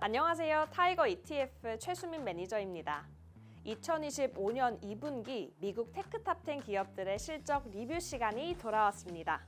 안녕하세요. 타이거 ETF 최수민 매니저입니다. 2025년 2분기 미국 테크탑 10 기업들의 실적 리뷰 시간이 돌아왔습니다.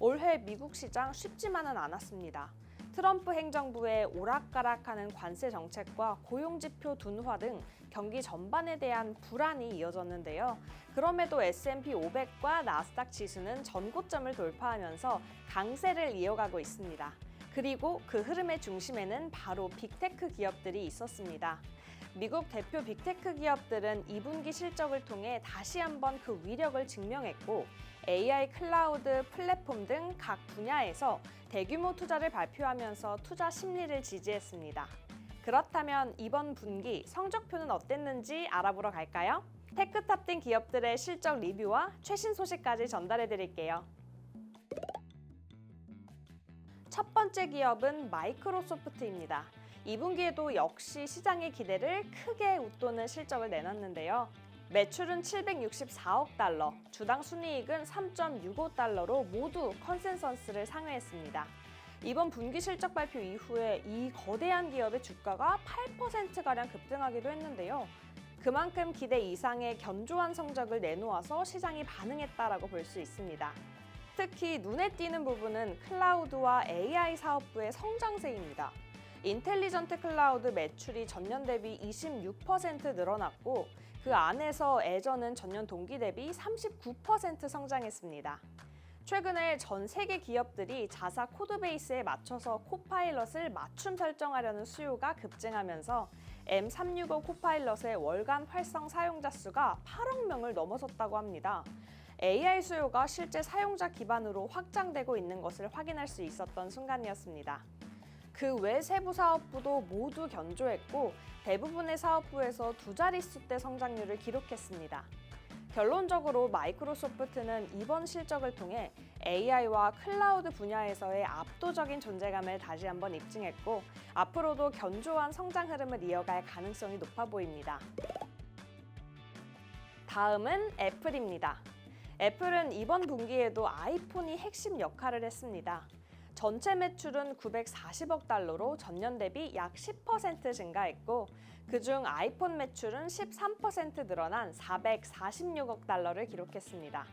올해 미국 시장 쉽지만은 않았습니다. 트럼프 행정부의 오락가락하는 관세 정책과 고용지표 둔화 등 경기 전반에 대한 불안이 이어졌는데요. 그럼에도 S&P 500과 나스닥 지수는 전고점을 돌파하면서 강세를 이어가고 있습니다. 그리고 그 흐름의 중심에는 바로 빅테크 기업들이 있었습니다. 미국 대표 빅테크 기업들은 2분기 실적을 통해 다시 한번 그 위력을 증명했고 AI 클라우드 플랫폼 등 각 분야에서 대규모 투자를 발표하면서 투자 심리를 지지했습니다. 그렇다면 이번 분기 성적표는 어땠는지 알아보러 갈까요? 테크탑10 기업들의 실적 리뷰와 최신 소식까지 전달해 드릴게요. 첫 번째 기업은 마이크로소프트입니다. 2분기에도 역시 시장의 기대를 크게 웃도는 실적을 내놨는데요. 매출은 764억 달러, 주당 순이익은 3.65달러로 모두 컨센서스를 상회했습니다. 이번 분기 실적 발표 이후에 이 거대한 기업의 주가가 8%가량 급등하기도 했는데요. 그만큼 기대 이상의 견조한 성적을 내놓아서 시장이 반응했다라고 볼 수 있습니다. 특히 눈에 띄는 부분은 클라우드와 AI 사업부의 성장세입니다. 인텔리전트 클라우드 매출이 전년 대비 26% 늘어났고 그 안에서 애저는 전년 동기 대비 39% 성장했습니다. 최근에 전 세계 기업들이 자사 코드 베이스에 맞춰서 코파일럿을 맞춤 설정하려는 수요가 급증하면서 M365 코파일럿의 월간 활성 사용자 수가 8억 명을 넘어섰다고 합니다. AI 수요가 실제 사용자 기반으로 확장되고 있는 것을 확인할 수 있었던 순간이었습니다. 그 외 세부 사업부도 모두 견조했고 대부분의 사업부에서 두 자릿수대 성장률을 기록했습니다. 결론적으로 마이크로소프트는 이번 실적을 통해 AI와 클라우드 분야에서의 압도적인 존재감을 다시 한번 입증했고 앞으로도 견조한 성장 흐름을 이어갈 가능성이 높아 보입니다. 다음은 애플입니다. 애플은 이번 분기에도 아이폰이 핵심 역할을 했습니다. 전체 매출은 940억 달러로 전년 대비 약 10% 증가했고 그중 아이폰 매출은 13% 늘어난 446억 달러를 기록했습니다.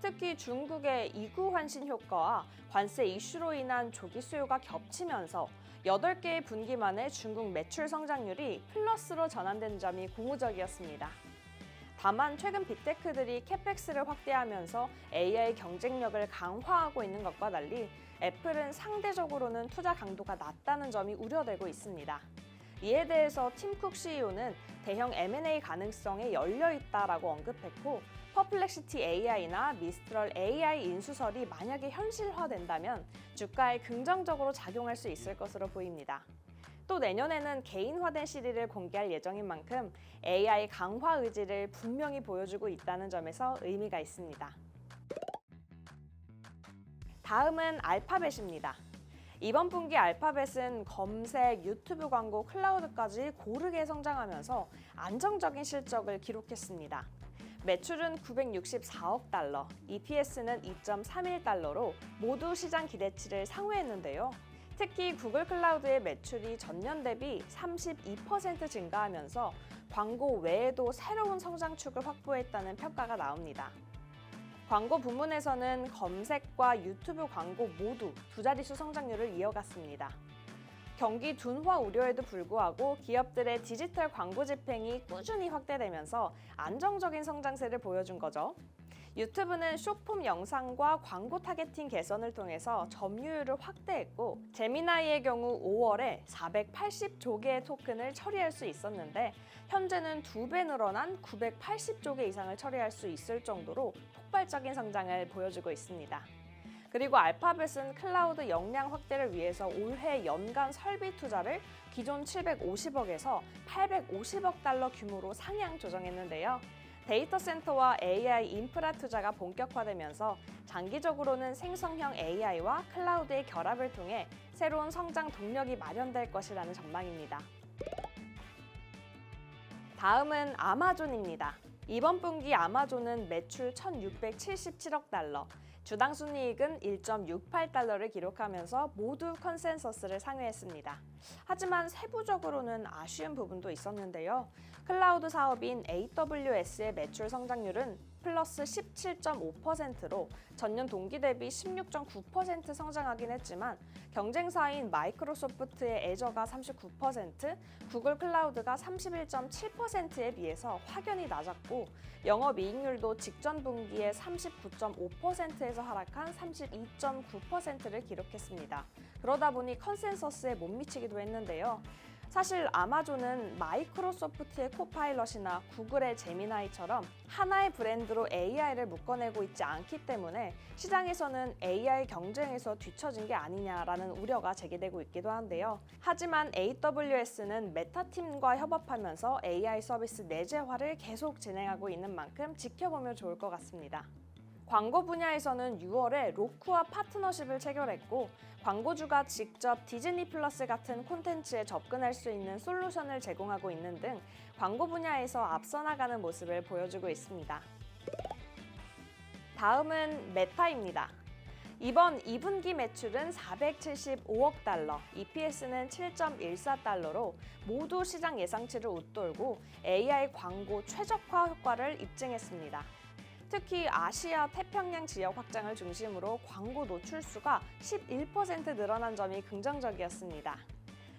특히 중국의 이구 환신 효과와 관세 이슈로 인한 조기 수요가 겹치면서 8개의 분기 만에 중국 매출 성장률이 플러스로 전환된 점이 고무적이었습니다. 다만 최근 빅테크들이 캐펙스를 확대하면서 AI 경쟁력을 강화하고 있는 것과 달리 애플은 상대적으로는 투자 강도가 낮다는 점이 우려되고 있습니다. 이에 대해서 팀쿡 CEO는 대형 M&A 가능성에 열려 있다라고 언급했고 퍼플렉시티 AI나 미스트럴 AI 인수설이 만약에 현실화된다면 주가에 긍정적으로 작용할 수 있을 것으로 보입니다. 또 내년에는 개인화된 시리를 공개할 예정인 만큼 AI 강화 의지를 분명히 보여주고 있다는 점에서 의미가 있습니다. 다음은 알파벳입니다. 이번 분기 알파벳은 검색, 유튜브 광고, 클라우드까지 고르게 성장하면서 안정적인 실적을 기록했습니다. 매출은 964억 달러, EPS는 2.31달러로 모두 시장 기대치를 상회했는데요. 특히 구글 클라우드의 매출이 전년 대비 32% 증가하면서 광고 외에도 새로운 성장축을 확보했다는 평가가 나옵니다. 광고 부문에서는 검색과 유튜브 광고 모두 두 자릿수 성장률을 이어갔습니다. 경기 둔화 우려에도 불구하고 기업들의 디지털 광고 집행이 꾸준히 확대되면서 안정적인 성장세를 보여준 거죠. 유튜브는 쇼폼 영상과 광고 타겟팅 개선을 통해서 점유율을 확대했고 제미나이의 경우 5월에 480조 개의 토큰을 처리할 수 있었는데 현재는 두 배 늘어난 980조 개 이상을 처리할 수 있을 정도로 폭발적인 성장을 보여주고 있습니다. 그리고 알파벳은 클라우드 역량 확대를 위해서 올해 연간 설비 투자를 기존 750억에서 850억 달러 규모로 상향 조정했는데요. 데이터 센터와 AI 인프라 투자가 본격화되면서 장기적으로는 생성형 AI와 클라우드의 결합을 통해 새로운 성장 동력이 마련될 것이라는 전망입니다. 다음은 아마존입니다. 이번 분기 아마존은 매출 1,677억 달러, 주당 순이익은 1.68달러를 기록하면서 모두 컨센서스를 상회했습니다. 하지만 세부적으로는 아쉬운 부분도 있었는데요. 클라우드 사업인 AWS의 매출 성장률은 플러스 17.5%로 전년 동기 대비 16.9% 성장하긴 했지만 경쟁사인 마이크로소프트의 애저가 39%, 구글 클라우드가 31.7%에 비해서 확연히 낮았고 영업이익률도 직전 분기에 39.5%에서 하락한 32.9%를 기록했습니다. 그러다 보니 컨센서스에 못 미치기도 했는데요. 사실 아마존은 마이크로소프트의 코파일럿이나 구글의 제미나이처럼 하나의 브랜드로 AI를 묶어내고 있지 않기 때문에 시장에서는 AI 경쟁에서 뒤처진 게 아니냐라는 우려가 제기되고 있기도 한데요. 하지만 AWS는 메타팀과 협업하면서 AI 서비스 내재화를 계속 진행하고 있는 만큼 지켜보면 좋을 것 같습니다. 광고 분야에서는 6월에 로쿠와 파트너십을 체결했고 광고주가 직접 디즈니 플러스 같은 콘텐츠에 접근할 수 있는 솔루션을 제공하고 있는 등 광고 분야에서 앞서 나가는 모습을 보여주고 있습니다. 다음은 메타입니다. 이번 2분기 매출은 475억 달러, EPS는 7.14달러로 모두 시장 예상치를 웃돌고 AI 광고 최적화 효과를 입증했습니다. 특히 아시아 태평양 지역 확장을 중심으로 광고 노출 수가 11% 늘어난 점이 긍정적이었습니다.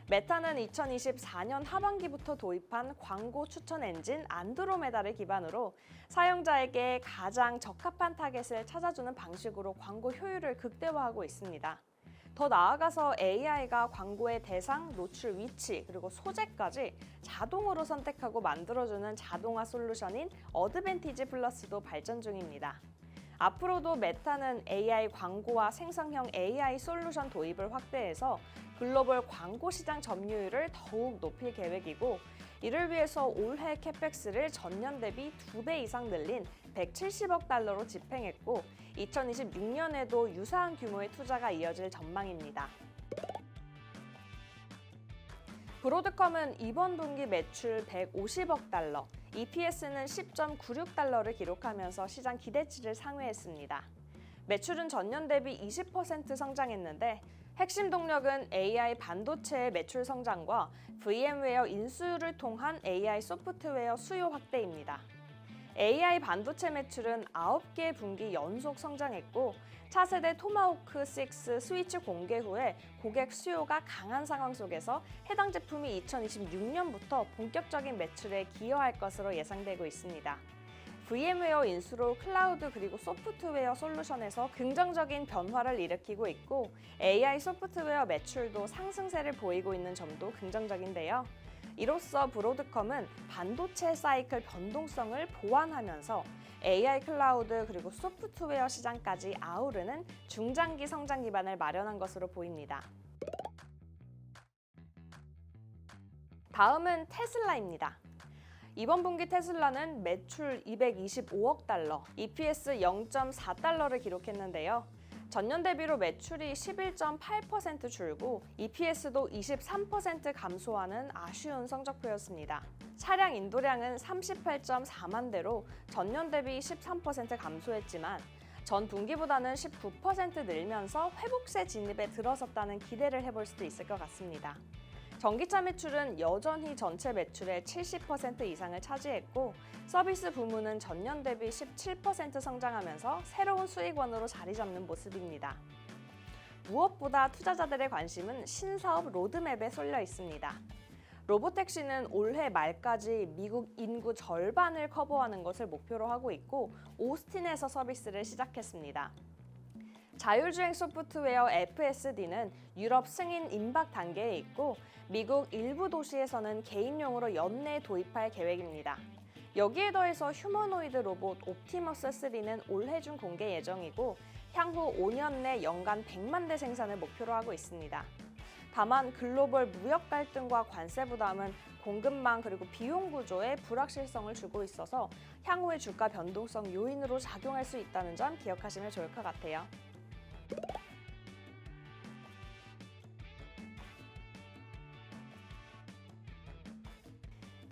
메타는 2024년 하반기부터 도입한 광고 추천 엔진 안드로메다를 기반으로 사용자에게 가장 적합한 타겟을 찾아주는 방식으로 광고 효율을 극대화하고 있습니다. 더 나아가서 AI가 광고의 대상, 노출 위치, 그리고 소재까지 자동으로 선택하고 만들어주는 자동화 솔루션인 어드밴티지 플러스도 발전 중입니다. 앞으로도 메타는 AI 광고와 생성형 AI 솔루션 도입을 확대해서 글로벌 광고 시장 점유율을 더욱 높일 계획이고 이를 위해서 올해 캐펙스를 전년 대비 2배 이상 늘린 170억 달러로 집행했고 2026년에도 유사한 규모의 투자가 이어질 전망입니다. 브로드컴은 이번 분기 매출 150억 달러, EPS는 10.96달러를 기록하면서 시장 기대치를 상회했습니다. 매출은 전년 대비 20% 성장했는데 핵심 동력은 AI 반도체의 매출 성장과 VM웨어 인수를 통한 AI 소프트웨어 수요 확대입니다. AI 반도체 매출은 9개 분기 연속 성장했고 차세대 토마호크 6 스위치 공개 후에 고객 수요가 강한 상황 속에서 해당 제품이 2026년부터 본격적인 매출에 기여할 것으로 예상되고 있습니다. VM웨어 인수로 클라우드 그리고 소프트웨어 솔루션에서 긍정적인 변화를 일으키고 있고 AI 소프트웨어 매출도 상승세를 보이고 있는 점도 긍정적인데요. 이로써 브로드컴은 반도체 사이클 변동성을 보완하면서 AI 클라우드 그리고 소프트웨어 시장까지 아우르는 중장기 성장 기반을 마련한 것으로 보입니다. 다음은 테슬라입니다. 이번 분기 테슬라는 매출 225억 달러, EPS 0.4달러를 기록했는데요. 전년 대비로 매출이 11.8% 줄고 EPS도 23% 감소하는 아쉬운 성적표였습니다. 차량 인도량은 38.4만 대로 전년 대비 13% 감소했지만 전 분기보다는 19% 늘면서 회복세 진입에 들어섰다는 기대를 해볼 수도 있을 것 같습니다. 전기차 매출은 여전히 전체 매출의 70% 이상을 차지했고 서비스 부문은 전년 대비 17% 성장하면서 새로운 수익원으로 자리 잡는 모습입니다. 무엇보다 투자자들의 관심은 신사업 로드맵에 쏠려 있습니다. 로보택시는 올해 말까지 미국 인구 절반을 커버하는 것을 목표로 하고 있고 오스틴에서 서비스를 시작했습니다. 자율주행 소프트웨어 FSD는 유럽 승인 임박 단계에 있고 미국 일부 도시에서는 개인용으로 연내 도입할 계획입니다. 여기에 더해서 휴머노이드 로봇 옵티머스 3는 올해 중 공개 예정이고 향후 5년 내 연간 100만 대 생산을 목표로 하고 있습니다. 다만 글로벌 무역 갈등과 관세 부담은 공급망 그리고 비용 구조에 불확실성을 주고 있어서 향후의 주가 변동성 요인으로 작용할 수 있다는 점 기억하시면 좋을 것 같아요.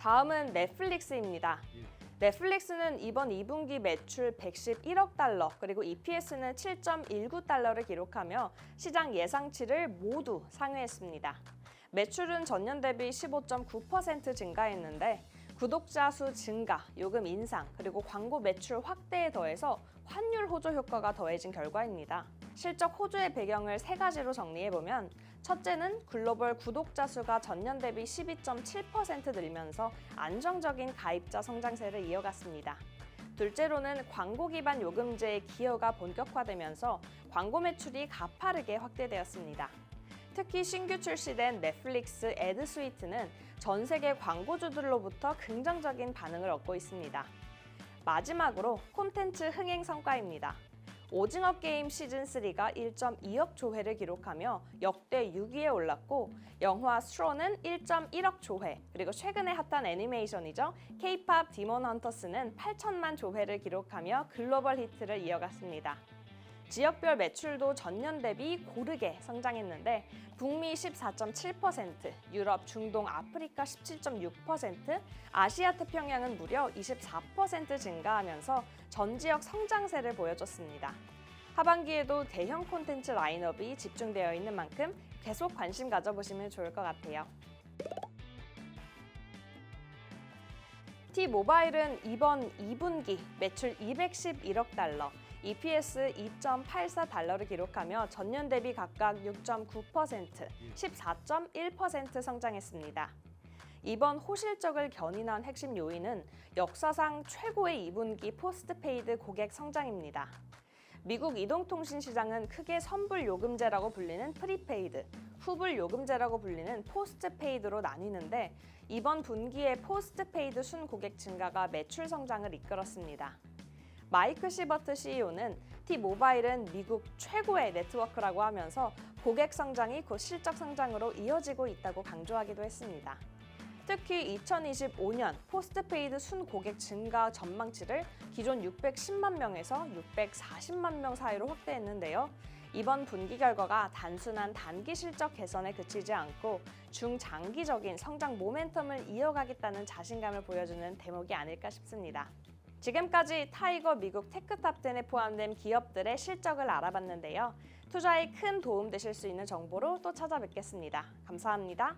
다음은 넷플릭스입니다. 넷플릭스는 이번 2분기 매출 111억 달러, 그리고 EPS는 7.19달러를 기록하며 시장 예상치를 모두 상회했습니다. 매출은 전년 대비 15.9% 증가했는데 구독자 수 증가, 요금 인상, 그리고 광고 매출 확대에 더해서 환율 호조 효과가 더해진 결과입니다. 실적 호조의 배경을 세 가지로 정리해 보면 첫째는 글로벌 구독자 수가 전년 대비 12.7% 늘면서 안정적인 가입자 성장세를 이어갔습니다. 둘째로는 광고 기반 요금제의 기여가 본격화되면서 광고 매출이 가파르게 확대되었습니다. 특히 신규 출시된 넷플릭스 애드 스위트는 전 세계 광고주들로부터 긍정적인 반응을 얻고 있습니다. 마지막으로 콘텐츠 흥행 성과입니다. 오징어 게임 시즌 3가 1.2억 조회를 기록하며 역대 6위에 올랐고 영화 스트로는 1.1억 조회 그리고 최근에 핫한 애니메이션이죠 K-팝 디몬 헌터스는 8천만 조회를 기록하며 글로벌 히트를 이어갔습니다. 지역별 매출도 전년 대비 고르게 성장했는데 북미 14.7%, 유럽, 중동, 아프리카 17.6%, 아시아 태평양은 무려 24% 증가하면서 전 지역 성장세를 보여줬습니다. 하반기에도 대형 콘텐츠 라인업이 집중되어 있는 만큼 계속 관심 가져보시면 좋을 것 같아요. T-모바일은 이번 2분기 매출 211억 달러, EPS 2.84달러를 기록하며 전년 대비 각각 6.9%, 14.1% 성장했습니다. 이번 호실적을 견인한 핵심 요인은 역사상 최고의 2분기 포스트페이드 고객 성장입니다. 미국 이동통신 시장은 크게 선불 요금제라고 불리는 프리페이드, 후불 요금제라고 불리는 포스트페이드로 나뉘는데 이번 분기에 포스트페이드 순 고객 증가가 매출 성장을 이끌었습니다. 마이크 시버트 CEO는 T-모바일은 미국 최고의 네트워크라고 하면서 고객 성장이 곧 실적 성장으로 이어지고 있다고 강조하기도 했습니다. 특히 2025년 포스트페이드 순 고객 증가 전망치를 기존 610만 명에서 640만 명 사이로 확대했는데요. 이번 분기 결과가 단순한 단기 실적 개선에 그치지 않고 중장기적인 성장 모멘텀을 이어가겠다는 자신감을 보여주는 대목이 아닐까 싶습니다. 지금까지 타이거 미국 테크탑 10에 포함된 기업들의 실적을 알아봤는데요. 투자에 큰 도움 되실 수 있는 정보로 또 찾아뵙겠습니다. 감사합니다.